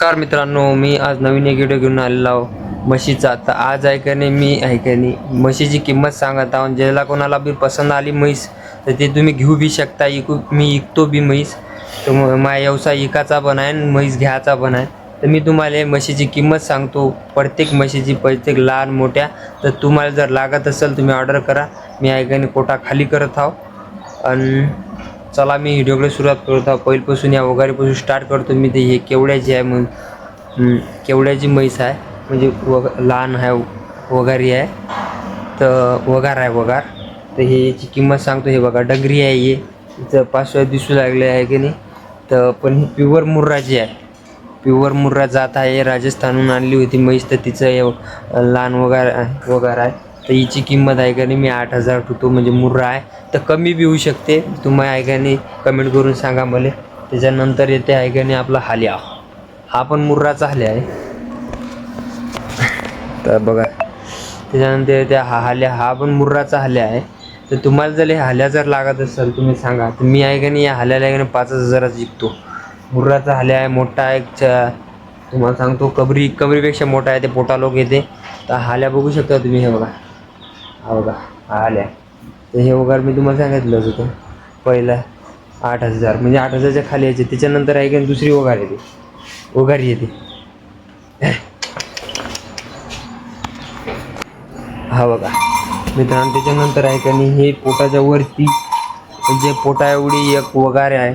नमस्कार मित्रांनो मी आज नवीन एक व्हिडिओ घेऊन आलेलो आहो म्हशीचा. तर आज आहे मी आहे म्हशीची किंमत सांगत आहो ज्याला कोणाला बी पसंत आली म्हैस तर ते तुम्ही घेऊ बी शकता. इकू मी इकतो बी म्हैस. तर माझा व्यवसाय इकाचा पण आहे आणि म्हैस घ्यायचा पण आहे. तर मी तुम्हाला म्हशीची किंमत सांगतो. प्रत्येक म्हशीची प्रत्येक लहान मोठ्या. तर तुम्हाला जर लागत असेल तुम्ही ऑर्डर करा. मी आहे पोटा कोटा खाली करत आहो. आणि चला मी व्हिडिओकडे सुरुवात करत आहो. या वगारीपासून स्टार्ट करतो मी ते. हे केवड्याची आहे मग केवड्याची म्हैस आहे? म्हणजे वग लहान आहे वगारी आहे. तर वगार आहे वगार. तर हे याची किंमत सांगतो हे बघा. डगरी आहे हे. तिचं पाचव्या दिसू लागले आहे की नाही? तर पण ही प्युअर मुर्राची आहे. प्युअर मुर्रा जात आहे. राजस्थानहून आणली होती म्हैस. तर तिचं एव- लहान वगार वगार आहे. तर हिची किंमत आहे का नाही मी आठ हजार ठेवतो म्हणजे मुर्रा आहे. तर कमी बी होऊ शकते. तुम्ही आहे का नाही कमेंट करून सांगा मला. त्याच्यानंतर येते आहे का नाही आपला हाल्या. हा पण मुर्राचा हाल्या आहे. तर बघा. त्याच्यानंतर येते हा हाल्या. हा पण मुर्राचा हाल्या आहे. तर तुम्हाला जर हे हाल्या जर लागत असेल तुम्ही सांगा. तर मी आहे का नाही या हाल्याला आहे का नाही पाच हजारात जिंकतो. मुर्राचा हाल्या आहे मोठा आहे च- तुम्हाला सांगतो कबरी कबरीपेक्षा मोठा आहे ते पोटा लोक येते. तर हाल्या बघू शकता तुम्ही हे बघा. हो का? आल्या. तर हे वगार मी तुम्हाला सांगितलंच होतं पहिला आठ हजार म्हणजे आठ हजारच्या खाली यायचे. त्याच्यानंतर आहे की दुसरी वगार येते. वगार येते. हा बघा मित्रांनो त्याच्यानंतर आहे का नाही हे पोटाच्या वरती जे पोटा एवढी एक वगार आहे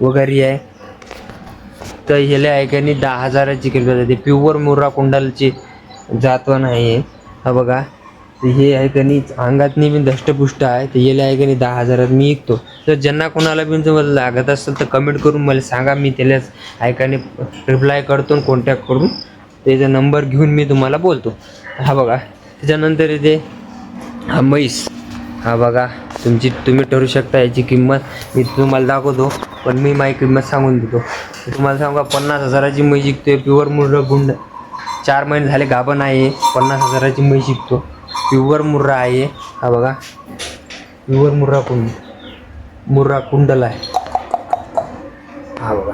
वगारी आहे. तर ह्याला आहे का नाही दहा हजाराची किंमत जाते प्युअर मुर्रा कुंडालची नाही आहे. हा बघा. तर हे आहे का नाही अंगातनी बी दष्टपुष्ट आहे तर याला आहे का नाही दहा हजारात मी विकतो. तर ज्यांना कोणाला बी जर लागत असेल तर कमेंट करून मला सांगा मी त्यालाच आहे का नाही रिप्लाय करतो कॉन्टॅक्ट करून त्याचा नंबर घेऊन मी तुम्हाला बोलतो. हा बघा त्याच्यानंतर येते हा म्हैस. हा बघा तुमची तुम्ही ठरू शकता याची किंमत. मी तुम्हाला दाखवतो पण मी माझी किंमत सांगून देतो. तुम्हाला सांगा पन्नास हजाराची म्हैस शिकतोय प्युअर मुर्रा गुंड. चार महिने झाले गाभण आहे पन्नास हजाराची म्हैस शिकतो प्युअर मुर्रा आहे. हा बघा. प्युअर मुर्रा कुंड. मुर्रा कुंडल आहे. हा बघा.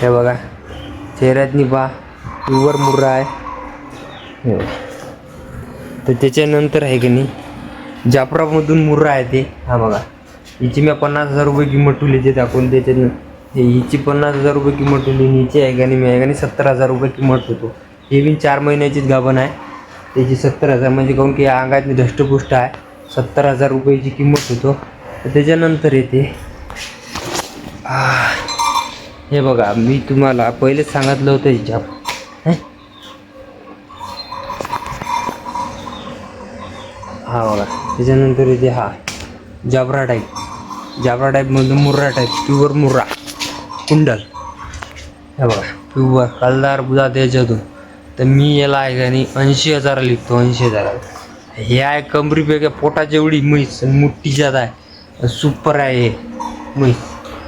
हे बघा. चेहऱ्यातनी पहा. प्युअर मुर्रा आहे. हे बघा. तर त्याच्यानंतर आहे की नाही जाफरामधून मुर्रा आहे ते. हा बघा. हिची मी पन्नास हजार रुपये किंमत ठेवली ते दाखवून त्याच्यानं हिची पन्नास हजार रुपये किंमत ठेवली हिची आहे का नाही मी आहे का नाही सत्तर हजार रुपये किंमत ठेवतो. हे बी चार महिन्याचीच गाभण आहे. त्याची सत्तर हजार म्हणजे काहून की अंगात अंगातली धष्टपुष्ट आहे. सत्तर हजार रुपयाची किंमत होतो. तर त्याच्यानंतर येते. हे बघा मी तुम्हाला पहिलेच सांगितलं होतं हिच्या हा? बघा त्याच्यानंतर येते हा. जाबरा टाईप जाबरा टाईपमधून मुर्रा टाईप प्युअर मुर्रा. कुंडल. हे बघा प्युअर कलदार बुधा त्याच्यातून तर मी याला आहे का नाही ऐंशी हजार लिखतो ऐंशी हजार. हे आहे कमरीपेक्षा पोटाची एवढी म्हैस मोठी मुठ्ठीच्यात आहे. सुपर आहे हे म्हैस.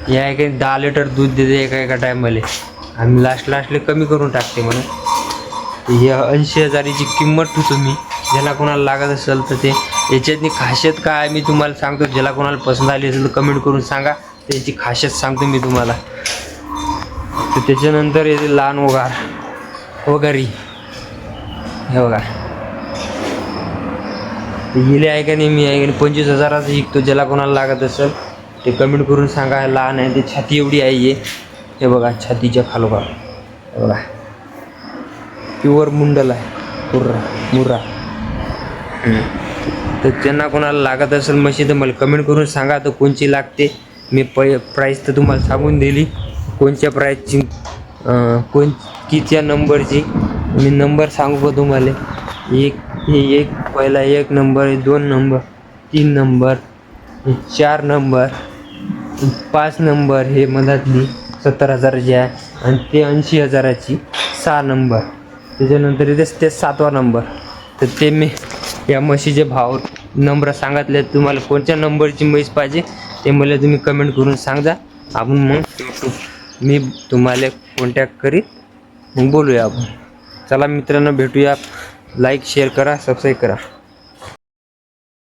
हे आहे का दहा लिटर दूध देते एका एका टायमाले. आम्ही लास्ट लास्टले कमी करून टाकते म्हणून. हे ऐंशी हजाराची किंमत ठेवतो मी. ज्याला कोणाला लागत असेल तर ते. याच्यातनी खासियत काय आहे मी तुम्हाला सांगतो. ज्याला कोणाला पसंत आली असेल तर कमेंट करून सांगा. त्याची खासियत सांगतो मी तुम्हाला. तर त्याच्यानंतर येते लहान वगार. हो वगैरे हे बघा. ते गेले आहे का नाही मी आहे का नाही पंचवीस हजाराचं विकतो ज्याला कोणाला लागत असेल ते कमेंट करून सांगा लहान आहे ते छाती एवढी आहे हे. बघा छातीच्या खालोखा हे बघा. प्युअर मुंडल आहे. मुर्रा मुर्रा. तर त्यांना कोणाला लागत असेल मशी तर मला कमेंट करून सांगा तर कोणची लागते. मी पै प्राईस तर तुम्हाला सांगून दिली. कोणत्या प्राईसची कोण कित्या नंबरची? मी नंबर सांगू का तुम्हाला? एक हे एक पहिला एक नंबर दोन नंबर तीन नंबर चार नंबर पाच नंबर हे मधातली सत्तर हजाराची आहे आणि ते ऐंशी हजाराची सहा नंबर. त्याच्यानंतर इथे ते सातवा नंबर. तर ते मी या म्हशीचे भाव नंबर सांगितले. तुम्हाला कोणत्या नंबरची म्हैस पाहिजे ते मला तुम्ही कमेंट करून सांगा आपण मग मी तुम्हाला कॉन्टॅक्ट करीत मग बोलूया आपण. चला मित्रांनो भेटूया. लाईक शेअर करा सबस्क्राईब करा.